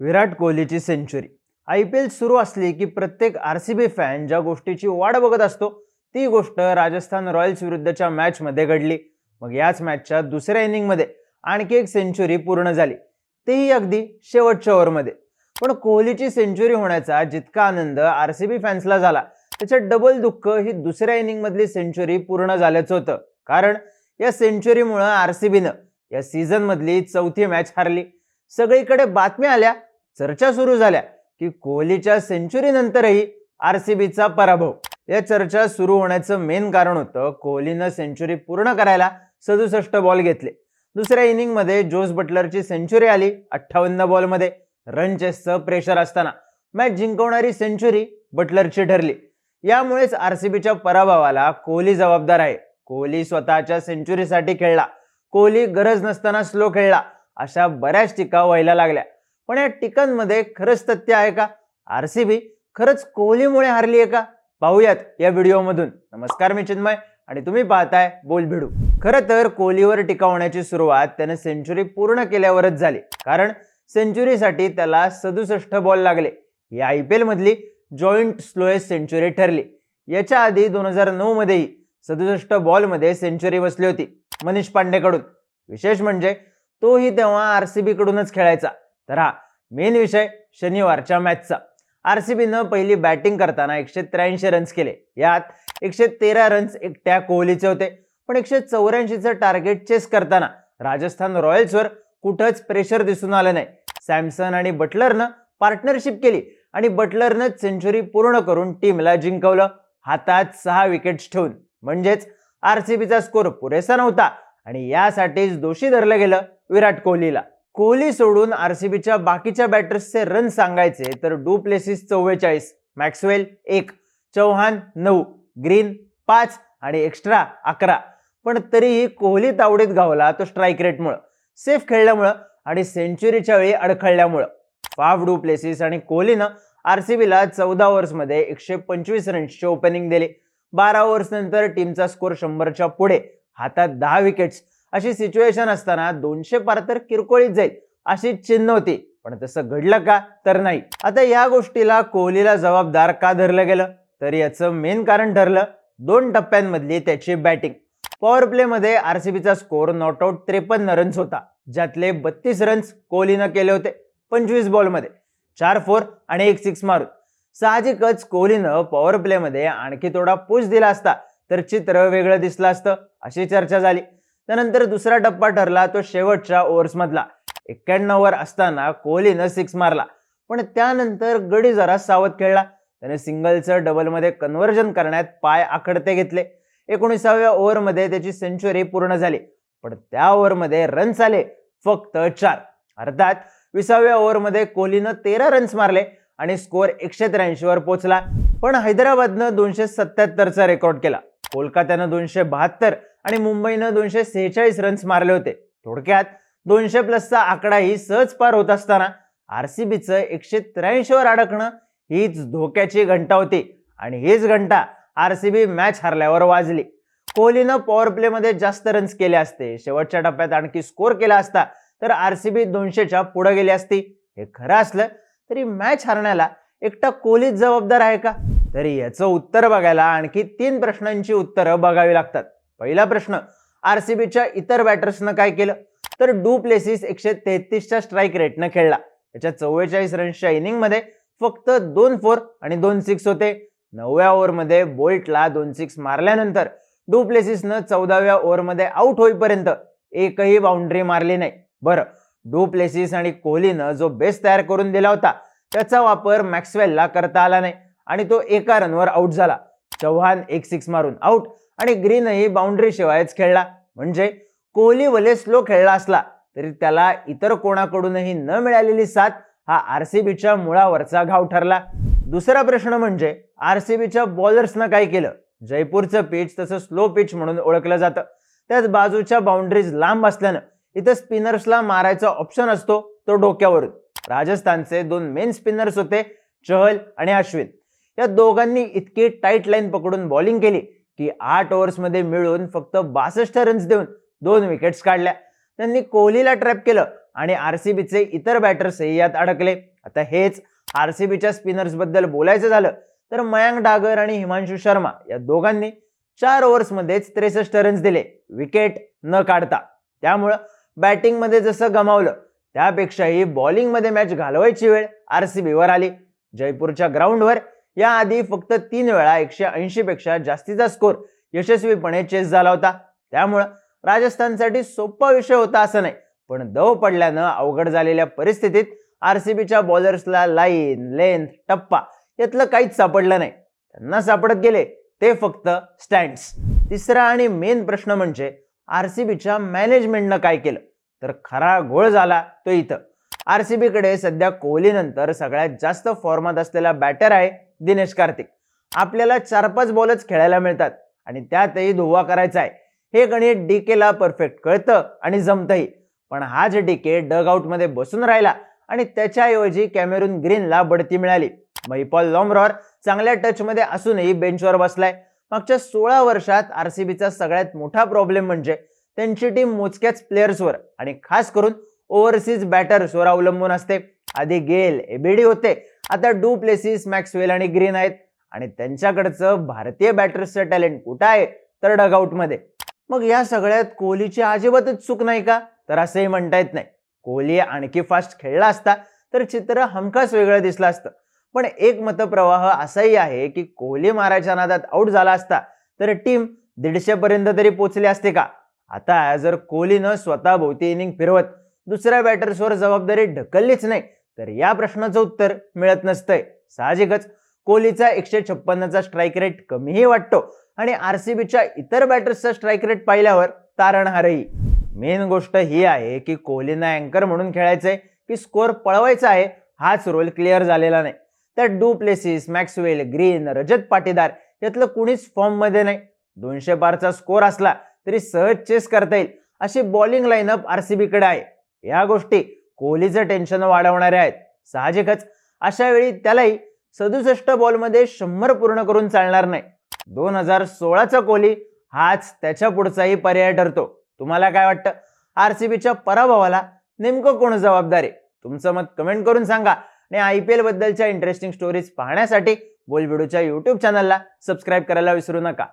विराट कोहलीची century I P L सुरू असली की प्रत्येक आर सी बी फॅन ज्या गोष्टीची वाट बघत असतो ती गोष्ट राजस्थान रॉयल्स विरुद्धच्या मॅचमध्ये घडली. मग याच मॅचच्या दुसऱ्या इनिंगमध्ये आणखी एक सेंचुरी पूर्ण झाली. तेही अगदी शेवटच्या ओव्हरमध्ये. पण कोहलीची सेंचुरी होण्याचा जितका आनंद आर सी बी फॅन्सला झाला त्याच्यात डबल दुःख ही दुसऱ्या इनिंगमधली सेंचुरी पूर्ण झाल्याचं होतं. कारण या सेंचुरीमुळं आर सी बीनं या सीझनमधली चौथी मॅच हारली. सगळीकडे बातम्या आल्या चर्चा सुरू झाल्या की कोहलीच्या सेंचुरीनंतरही आर सी बीचा पराभव. या चर्चा सुरू होण्याचं मेन कारण होतं कोहलीनं सेंचुरी पूर्ण करायला सदुसष्ट बॉल घेतले. दुसऱ्या इनिंगमध्ये जोस बटलरची सेंचुरी आली अठ्ठावन्न बॉलमध्ये. रन चेसचं प्रेशर असताना मॅच जिंकवणारी सेंचुरी बटलरची ठरली. यामुळेच आर सी बीच्या पराभवाला कोहली जबाबदार आहे. कोहली स्वतःच्या सेंचुरीसाठी खेळला. कोहली गरज नसताना स्लो खेळला. अशा बऱ्याच टीका व्हायला लागल्या. पण या टिकनमध्ये खरंच तथ्य आहे का? आर सी बी खरंच कोहलीमुळे हारली आहे का? पाहूयात या व्हिडिओमधून. नमस्कार मी चिन्मय आणि तुम्ही पाहताय बोल भिडू. खरं तर कोहलीवर टीका होण्याची सुरुवात त्याने सेंचुरी पूर्ण केल्यावरच झाली. कारण सेंचुरीसाठी त्याला सदुसष्ट बॉल लागले. ही आय पी एलमधली जॉईंट स्लोएस्ट सेंचुरी ठरली. याच्या आधी दोन हजार नऊ मध्येही सदुसष्ट बॉलमध्ये सेंचुरी बसली होती मनीष पांडेकडून. विशेष म्हणजे तोही तेव्हा आर सी बीकडूनच खेळायचा. तर हा मेन विषय शनिवारच्या मॅचचा आर सी बीनं पहिली बॅटिंग करताना एकशे त्र्याऐंशी रन्स केले. यात एकशे तेरा रन्स एकट्या कोहलीचे होते. पण एकशे चौऱ्याऐंशीचं टार्गेट चेस करताना राजस्थान रॉयल्सवर कुठंच प्रेशर दिसून आलं नाही. सॅमसन आणि बटलरनं पार्टनरशिप केली आणि बटलरनं सेंचुरी पूर्ण करून टीमला जिंकवलं. हातात सहा विकेट्स ठेवून. म्हणजेच आर सी बीचा स्कोर पुरेसा नव्हता. आणि यासाठीच दोषी धरलं गेलं विराट कोहलीला. कोहली सोडून आर सी बीच्या बाकीच्या बॅटर्सचे रन सांगायचे तर डू प्लेसिस चव्वेचाळीस मॅक्सवेल एक चौहान नऊ ग्रीन पाच आणि एक्स्ट्रा अकरा. पण तरीही कोहली तावडीत गावला तो स्ट्राईक रेटमुळं सेफ खेळल्यामुळं आणि सेंचुरीच्या वेळी अडखळल्यामुळं. फाफ डू प्लेसिस आणि कोहलीनं आर सी बीला चौदा ओव्हर्समध्ये एकशे पंचवीस रन्सचे ओपनिंग दिले. बारा ओव्हर्स नंतर टीमचा स्कोर शंभरच्या पुढे हातात दहा विकेट्स अशी सिच्युएशन असताना दोनशे पार तर किरकोळीत जाईल अशी चिन्ह होती. पण तसं घडलं का? तर नाही. आता या गोष्टीला कोहलीला जबाबदार का धरलं गेलं? तर याचं मेन कारण ठरलं दोन टप्प्यांमधली त्याची बॅटिंग पॉवर प्लेमध्ये आर सी बीचा स्कोअर नॉट आउट त्रेपन्न रन्स होता. ज्यातले बत्तीस रन्स कोहलीनं केले होते. पंचवीस बॉलमध्ये चार फोर आणि एक सिक्स मारून. साहजिकच कोहलीनं पॉवर प्लेमध्ये आणखी थोडा पुश दिला असता तर चित्र वेगळं दिसलं असतं अशी चर्चा झाली. त्यानंतर दुसरा टप्पा ठरला तो शेवटच्या ओव्हर्समधला एक्क्याण्णववर असताना कोहलीनं सिक्स मारला. पण त्यानंतर गडी जरा सावध खेळला. त्याने सिंगलचं डबलमध्ये कन्व्हर्जन करण्यात पाय आखडते घेतले. एकोणीसाव्या ओव्हरमध्ये त्याची सेंचुरी पूर्ण झाली. पण त्या ओव्हरमध्ये रन्स आले. फक्त चार. अर्थात विसाव्या ओव्हरमध्ये कोहलीनं तेरा रन्स मारले आणि स्कोअर एकशे त्र्याऐंशीवर पोहोचला. पण हैदराबादनं दोनशे सत्याहत्तरचा रेकॉर्ड केला. कोलकात्यानं दोनशे बहात्तर आणि मुंबईनं दोनशे सेहेचाळीस रन्स मारले होते. थोडक्यात दोनशे प्लसचा आकडाही सहज पार होत असताना आर सी बीचं एकशे त्र्याऐंशीवर अडकणं हीच धोक्याची घंटा होती आणि हीच घंटा आर सी बी मॅच हरल्यावर वाजली. कोहलीनं पॉवर प्लेमध्ये जास्त रन्स केले असते. शेवटच्या टप्प्यात आणखी स्कोर केला असता तर आर सी बी दोनशेच्या पुढे गेली असती. हे खरं असलं तरी मॅच हरण्याला एकटा कोहलीच जबाबदार आहे का? तरी याचं उत्तर बघायला आणखी तीन प्रश्नांची उत्तरं बघावी लागतात. पहिला प्रश्न आर सी बीच्या इतर बॅटर्सनं काय केलं? तर डू प्लेसिस एकशे तेहतीसच्या स्ट्राईक रेटनं खेळला. त्याच्या चव्वेचाळीस रन्सच्या इनिंगमध्ये फक्त दोन फोर आणि दोन सिक्स होते. नवव्या ओव्हरमध्ये बोल्टला दोन सिक्स मारल्यानंतर डू प्लेसिसनं चौदाव्या ओव्हरमध्ये आऊट होईपर्यंत एकही बाउंड्री मारली नाही. बरं डू प्लेसिस आणि कोहलीनं जो बेस तयार करून दिला होता त्याचा वापर मॅक्सवेलला करता आला नाही. आणि तो एका रनवर आऊट झाला. चव्हाण एक सिक्स मारून आऊट आणि ग्रीनही बाउंड्री शिवायच खेळला. म्हणजे कोहली भले स्लो खेळला असला तरी त्याला इतर कोणाकडूनही न मिळालेली साथ हा आर सी बीच्या मुळावरचा घाव ठरला. दुसरा प्रश्न म्हणजे आर सी बीच्या बॉलर्सनं काय केलं? जयपूरचं पिच तसं स्लो पिच म्हणून ओळखलं जातं. त्याच बाजूच्या बाउंड्रीज लांब असल्यानं इथं स्पिनर्सला मारायचा ऑप्शन असतो तो डोक्यावरून. राजस्थानचे दोन मेन स्पिनर्स होते चहल आणि अश्विन. या दोघांनी इतकी टाईट लाईन पकडून बॉलिंग केली की आठ ओव्हर्समध्ये मिळून फक्त बासष्ट रन्स देऊन दोन विकेट्स काढल्या. त्यांनी कोहलीला ट्रॅप केलं आणि आर सी बीचे इतर बॅटर्सही यात अडकले. आता हेच आर सी बीच्या स्पिनर्सबद्दल बोलायचं झालं तर मयांक डागर आणि हिमांशू शर्मा या दोघांनी चार ओव्हर्समध्येच त्रेसष्ट रन्स दिले. विकेट न काढता. त्यामुळं बॅटिंगमध्ये जसं गमावलं त्यापेक्षाही बॉलिंगमध्ये मॅच घालवायची वेळ आर सी बीवर आली. जयपूरच्या ग्राउंडवर याआधी फक्त तीन वेळा एकशे ऐंशी पेक्षा जास्तीचा स्कोर यशस्वीपणे चेस झाला होता. त्यामुळं राजस्थानसाठी सोपा विषय होता असं नाही पण दव पडल्यानं अवघड झालेल्या परिस्थितीत आर सी बीच्या बॉलर्सला लाईन लेंथ टप्पा यातलं काहीच सापडलं नाही. त्यांना सापडत गेले ते फक्त स्टँड्स तिसरा आणि मेन प्रश्न म्हणजे आर सी बीच्या मॅनेजमेंटनं काय केलं? तर खरा घोळ झाला तो इथं. आर सी बीकडे सध्या कोहलीनंतर सगळ्यात जास्त फॉर्मात असलेला बॅटर आहे दिनेश कार्तिक. आपल्याला चार पाच बॉलच खेळायला मिळतात. आणि त्यातही धुवा करायचा आहे. हे गणित डीकेला परफेक्ट कळतं आणि जमतंही. पण हाच डीके डग आउटमध्ये बसून राहिला आणि त्याच्याऐवजी कॅमेरून ग्रीनला बढती मिळाली. महिपॉल लॉमरॉर चांगल्या टचमध्ये असूनही बेंचवर बसलाय. मागच्या सोळा वर्षात आर सी बीचा सगळ्यात मोठा प्रॉब्लेम म्हणजे त्यांची टीम मोजक्याच प्लेयर्सवर आणि खास करून ओव्हरसीज बॅटर्सवर अवलंबून असते. आधी गेल एबीडी होते. आता डू प्लेसिस मॅक्सवेल आणि ग्रीन आहेत. आणि त्यांच्याकडचं भारतीय बॅटर्सचं टॅलेंट कुठं आहे? तर डगआउटमध्ये मग या सगळ्यात कोहलीची अजिबातच चूक नाही का? तर असंही म्हणता येत नाही. कोहली आणखी फास्ट खेळला असता तर चित्र हमखास वेगळं दिसलं असतं. पण एक मतप्रवाह असाही आहे की कोहली मारायच्या नादात आऊट झाला असता तर टीम दीडशे पर्यंत तरी पोचली असते का? आता जर कोहलीनं स्वतः भोवती इनिंग फिरवत दुसऱ्या बॅटर्सवर जबाबदारी ढकललीच नाही तर या प्रश्नाचं उत्तर मिळत नसतंय. साहजिकच कोहलीचा एकशे छप्पन्नचा स्ट्राईक रेट कमीही वाटतो आणि आर सी बीच्या इतर बॅटर्सचा स्ट्राईक रेट पाहिल्यावर तारणहारही. मेन गोष्ट ही आहे की कोहलीना अँकर म्हणून खेळायचंय की स्कोअर पळवायचा आहे हाच रोल क्लिअर झालेला नाही. तर du Plessis Maxwell Green Rajat Patidar यातलं कुणीच फॉर्ममध्ये नाही. दोनशे बारचा स्कोअर असला तरी सहज चेस करता येईल अशी बॉलिंग लाईनअप आर सी बीकडे आहे. या गोष्टी कोहलीचं टेन्शन वाढवणारे आहेत. साहजिकच. अशा वेळी त्यालाही सदुसष्ट बॉलमध्ये शंभर पूर्ण करून चालणार नाही. दोन हजार सोळाचा कोहली हाच त्याच्या पुढचाही पर्याय ठरतो. तुम्हाला काय वाटतं? आर सी बीच्या पराभवाला नेमकं कोण जबाबदार आहे? तुमचं मत कमेंट करून सांगा. आणि आय पी एलबद्दलच्या इंटरेस्टिंग स्टोरीज पाहण्यासाठी बोलबिडूच्या युट्यूब चॅनलला सबस्क्राईब करायला विसरू नका.